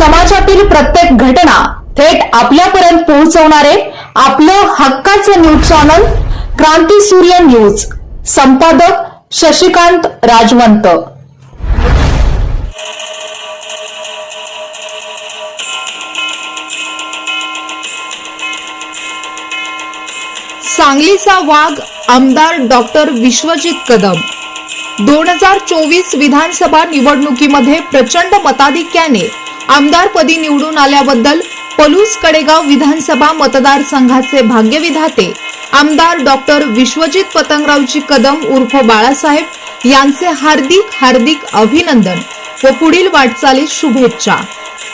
समाजातील प्रत्येक घटना थेट आपल्यापर्यंत पोहोचवणारे आपलं हक्काचं न्यूज चॅनल क्रांती सूर्य न्यूज. संपादक शशिकांत राजवंत. सांगलीचा वाघ आमदार डॉक्टर विश्वजित कदम. दोन हजार चोवीस विधानसभा निवडणुकीमध्ये प्रचंड मताधिक्याने आमदारपदी निवडून आल्याबद्दल पलूस कडेगाव विधानसभा मतदारसंघाचे भाग्यविधाते आमदार डॉक्टर विश्वजित पतंगरावजी कदम उर्फ बाळासाहेब यांचे हार्दिक हार्दिक अभिनंदन व पुढील वाटचालीस शुभेच्छा.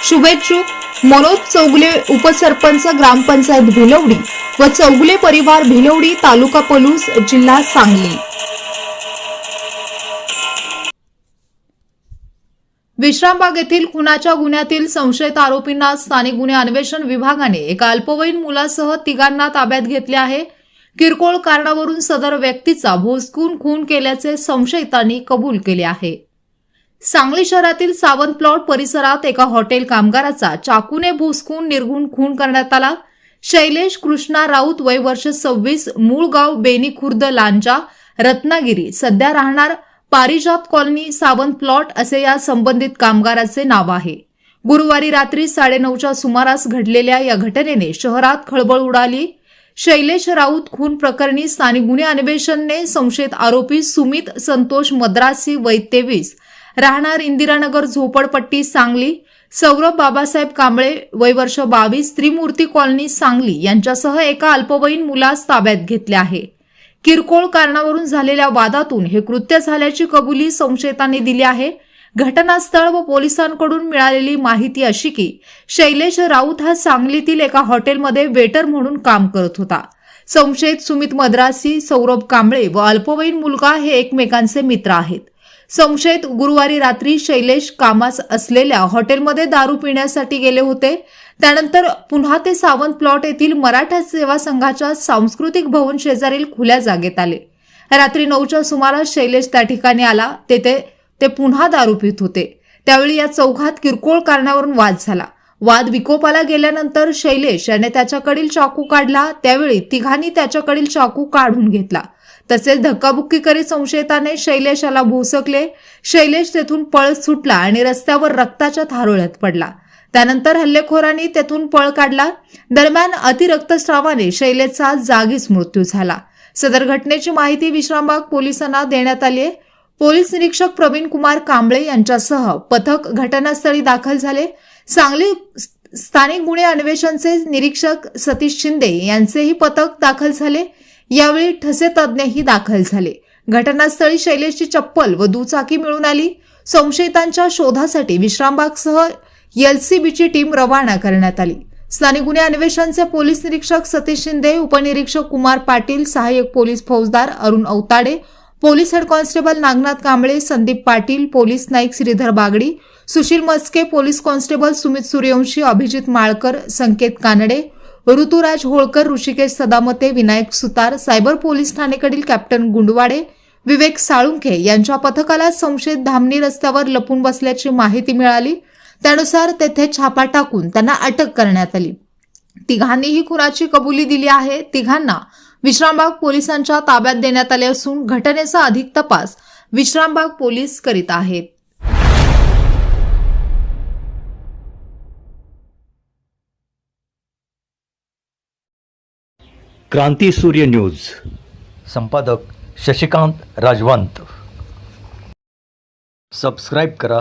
शुभेच्छुक मनोज चौगले उपसरपंच ग्रामपंचायत भिलवडी व चौगले परिवार भिलवडी तालुका पलूस जिल्हा सांगली. विश्रामबाग येथील खुनाच्या गुन्ह्यातील संशयित आरोपींना स्थानिक गुन्हे अन्वेषण विभागाने एका अल्पवयीन मुलासह तिघांना ताब्यात घेतले आहे. किरकोळ कारणावरून सदर व्यक्तीचा भोसकून खून केल्याचे संशयितांनी कबूल केले आहे. सांगली शहरातील सावंत प्लॉट परिसरात एका हॉटेल कामगाराचा चाकूने भोसकून निर्गुण खून करण्यात आला. शैलेश कृष्णा राऊत वय वर्ष सव्वीस मूळ गाव बेनी खुर्द लांजा रत्नागिरी सध्या राहणार पारिजात कॉलनी सावंत प्लॉट असे या संबंधित कामगाराचे नाव आहे. गुरुवारी रात्री साडेनऊच्या सुमारास घडलेल्या या घटनेने शहरात खळबळ उडाली. शैलेश राऊत खून प्रकरणी स्थानिक गुन्हे अन्वेषणने संशयित आरोपी सुमित संतोष मद्रासी वय तेवीस राहणार इंदिरानगर झोपडपट्टी सांगली सौरभ बाबासाहेब कांबळे वय वर्ष बावीस त्रिमूर्ती कॉलनी सांगली यांच्यासह एका अल्पवयीन मुलास ताब्यात घेतले आहे. किरकोळ कारणावरून झालेल्या वादातून हे कृत्य झाल्याची कबुली संशयितांनी दिली आहे. घटनास्थळ व पोलिसांकडून मिळालेली माहिती अशी की शैलेश राऊत हा सांगलीतील एका हॉटेलमध्ये वेटर म्हणून काम करत होता. संशयित सुमित मद्रासी सौरभ कांबळे व अल्पवयीन मुलगा हे एकमेकांचे मित्र आहेत. संशयित गुरुवारी रात्री शैलेश कामास असलेल्या हॉटेलमध्ये दारू पिण्यासाठी गेले होते. त्यानंतर पुन्हा ते सावंत प्लॉट येथील मराठा सेवा संघाच्या सांस्कृतिक भवन शेजारील खुल्या जागेत आले. रात्री नऊच्या सुमारास शैलेश त्या ठिकाणी आला. तेथे ते पुन्हा दारू पित होते. त्यावेळी या चौघात किरकोळ कारणावरून वाद झाला. वाद विकोपाला गेल्यानंतर शैलेश याने त्याच्याकडील चाकू काढला. त्यावेळी तिघांनी त्याच्याकडील चाकू काढून घेतला. तसेच धक्काबुक्की करीत संशयिताने शैलेशाला भोसकले. शैलेश तेथून पळ सुटला आणि रस्त्यावर रक्ताच्या थारोळ्यात पडला. त्यानंतर हल्लेखोरांनी तेथून पळ काढला. दरम्यान अतिरक्तस्रावाने शैलेचा जागीच मृत्यू झाला. सदर घटनेची माहिती विश्रामबाग पोलिसांना देण्यात आली आहे. पोलीस निरीक्षक प्रवीण कुमार कांबळे यांच्यासह पथक घटनास्थळी दाखल झाले. सांगली स्थानिक गुन्हे अन्वेषणचे निरीक्षक सतीश शिंदे यांचेही पथक दाखल झाले. यावेळी ठसे तज्ज्ञही दाखल झाले. घटनास्थळी शैलेशची चप्पल व दुचाकी मिळून आली. संशयितांच्या शोधासाठी विश्रामबागसह एलसीबीची टीम रवाना करण्यात आली. स्थानिक गुन्हे अन्वेषणचे पोलीस निरीक्षक सतीश शिंदे उपनिरीक्षक कुमार पाटील सहाय्यक पोलीस फौजदार Arun Autade police head constable Nagnath Kamble Sandeep Patil police Naik Shridhar Bagdi Sushil Maske police constable Sumit Suryavanshi Abhijit Malkar Sanket Kanade Rituraj Holkar Hrishikesh Sadamate Vinayak Sutar cyber police ठाणेकडील captain Gundwade Vivek Salunkhe यांच्या पथकाला संशयित धामणी रस्त्यावर लपून बसल्याची माहिती मिळाली. त्यानुसार तेथे छापा टाकून त्यांना अटक करण्यात आली. तिघांनीही खुनाची कबुली दिली आहे. तिघांना विश्रामबाग पोलिसांच्या ताब्यात देण्यात आले असून घटनेचा अधिक तपास विश्रामबाग पोलीस करीत आहेत. क्रांती सूर्य न्यूज. संपादक शशिकांत राजवंत. सबस्क्राईब करा.